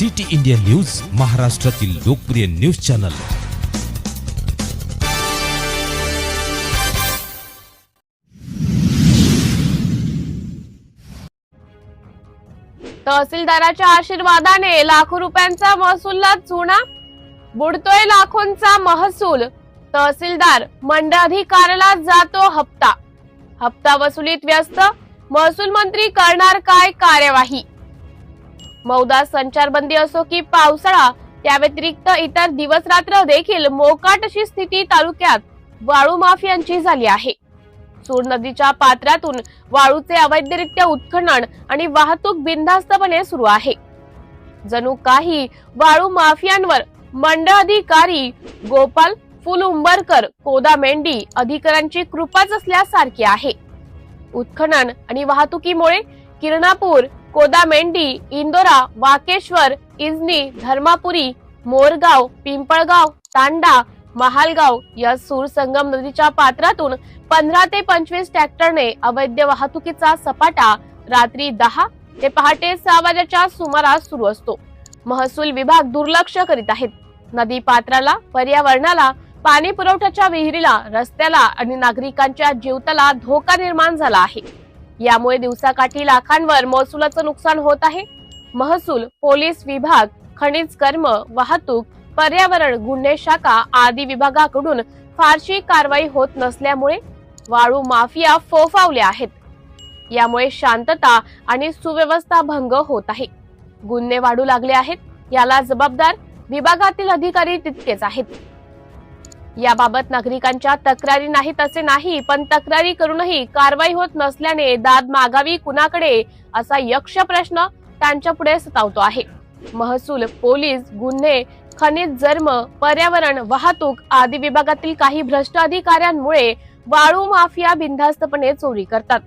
City India news महाराष्ट्रातील लोकप्रिय news channel. तहसीलदाराच्या आशीर्वादाने लाखो रुपयांचा महसूलला चुना बुडतोय लाखोंचा महसूल. तहसीलदार मंडळाधिकाऱ्याला जातो हप्ता. हप्ता वसुलीत व्यस्त महसूल मंत्री करणार काय कार्यवाही? मौदा संचारबंदी असो की पावसाळा त्या व्यतिरिक्त इतर दिवस रात्र देखील मोकाट अशी स्थिती तालुक्यात वाळू माफियांची झाली आहे. सूर नदीच्या पात्रातून वाळूचे अवैधरित्या उत्खनन आणि वाहतूक बिनधास्तपणे सुरू आहे. जणू काही वाळू माफियांवर मंडळ अधिकारी गोपाल फुलउंबरकर कोदा मेंढी अधिकाऱ्यांची कृपाच असल्यासारखी आहे. उत्खनन आणि वाहतुकीमुळे किरणापूर कोदामेंडी इंदोरा वाकेश्वर इजनी धर्मापुरी मोरगाव पिंपळगाव तांडा महालगाव या सूर संगम नदीच्या पात्रातून पंधरा ते पंचवीस ट्रॅक्टरने अवैध वाहतुकीचा सपाटा रात्री दहा ते पहाटे सहा वाजेच्या सुमारास सुरू असतो. महसूल विभाग दुर्लक्ष करीत आहेत. नदी पात्राला पर्यावरणाला पाणी पुरवठ्याच्या विहिरीला रस्त्याला आणि नागरिकांच्या जीवताला धोका निर्माण झाला आहे. यामुळे दिवसाकाठी लाखांवर महसुलाचं नुकसान होत आहे. महसूल पोलीस विभाग खनिज कर्म वाहतूक पर्यावरण गुन्हे शाखा आदी विभागाकडून फारशी कारवाई होत नसल्यामुळे वाळू माफिया फोफावल्या आहेत. यामुळे शांतता आणि सुव्यवस्था भंग होत आहे. गुन्हे वाढू लागले आहेत. याला जबाबदार विभागातील अधिकारी तितकेच आहेत. याबाबत नागरिकांच्या तक्रारी नाहीत असे नाही पण तक्रारी करूनही कारवाई होत नसल्याने दाद मागावी कुणाकडे असा यक्ष प्रश्न त्यांच्या पुढे सतावतो आहे. महसूल पोलीस गुन्हे खनिज जर्म पर्यावरण वाहतूक आदी विभागातील काही भ्रष्ट अधिकाऱ्यांमुळे वाळू माफिया बिनधास्तपणे चोरी करतात.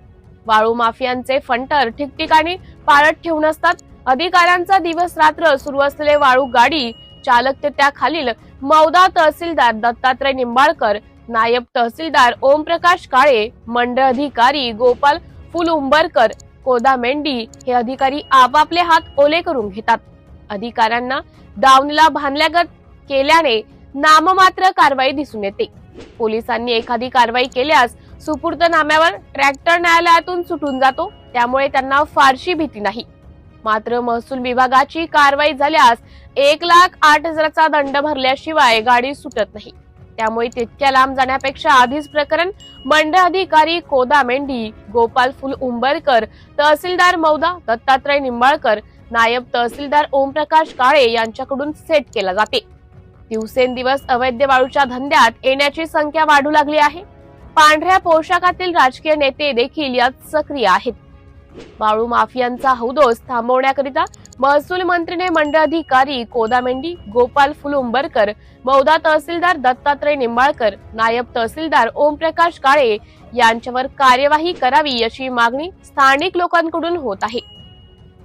वाळू माफियांचे फंटर ठिकठिकाणी पाळत ठेवून असतात. अधिकाऱ्यांचा दिवस रात्र सुरू असलेले वाळू गाडी चालक ते त्याखालील मौदा तहसीलदार दत्तात्रय निंबाळकर नायब तहसीलदार ओमप्रकाश काळे मंडळ अधिकारी गोपाल फुलउंबरकर कोदा मेंढी हे अधिकारी आपापले हात ओले करून घेतात. अधिकाऱ्यांना दावणीला भानल्यागत केल्याने नाममात्र कारवाई दिसून येते. पोलिसांनी एखादी कारवाई केल्यास सुपूर्द नाम्यावर ट्रॅक्टर न्यायालयातून सुटून जातो त्यामुळे त्यांना फारशी भीती नाही. मात्र महसूल विभागाची कारवाई झाल्यास एक लाख आठ हजाराचा दंड भरल्याशिवाय गाडी सुटत नाही. त्यामुळे तितक्या लांब जाण्यापेक्षा आधीच प्रकरण मंडळ अधिकारी कोदा मेंढी गोपाल फुल उंबरकर तहसीलदार मौदा दत्तात्रय निंबाळकर नायब तहसीलदार ओमप्रकाश काळे यांच्याकडून सेट केला जाते. दिवसेंदिवस अवैध वाळूच्या धंद्यात येण्याची संख्या वाढू लागली आहे. पांढऱ्या पोशाखातील राजकीय नेते देखील यात सक्रिय आहेत. वाळू माफियांचा हौदोस थांबवण्याकरिता महसूल मंत्रीने मंडळाधिकारी कोदामेंडी गोपाल फुलुंबरकर मौदा तहसीलदार दत्तात्रय निंबाळकर नायब तहसीलदार ओमप्रकाश काळे यांच्यावर कार्यवाही करावी अशी मागणी स्थानिक लोकांकडून होत आहे.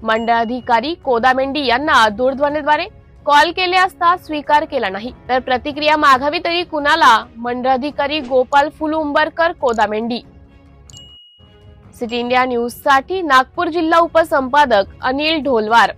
मंडळाधिकारी कोदामेंडी यांना दूरध्वनीद्वारे कॉल केले असता स्वीकार केला नाही. तर प्रतिक्रिया मागावी तरी कुणाला? मंडळाधिकारी गोपाल फुलुंबरकर कोदामेंडी सिटी इंडिया न्यूजसाठी नागपूर जिल्हा उपसंपादक अनिल ढोलवार.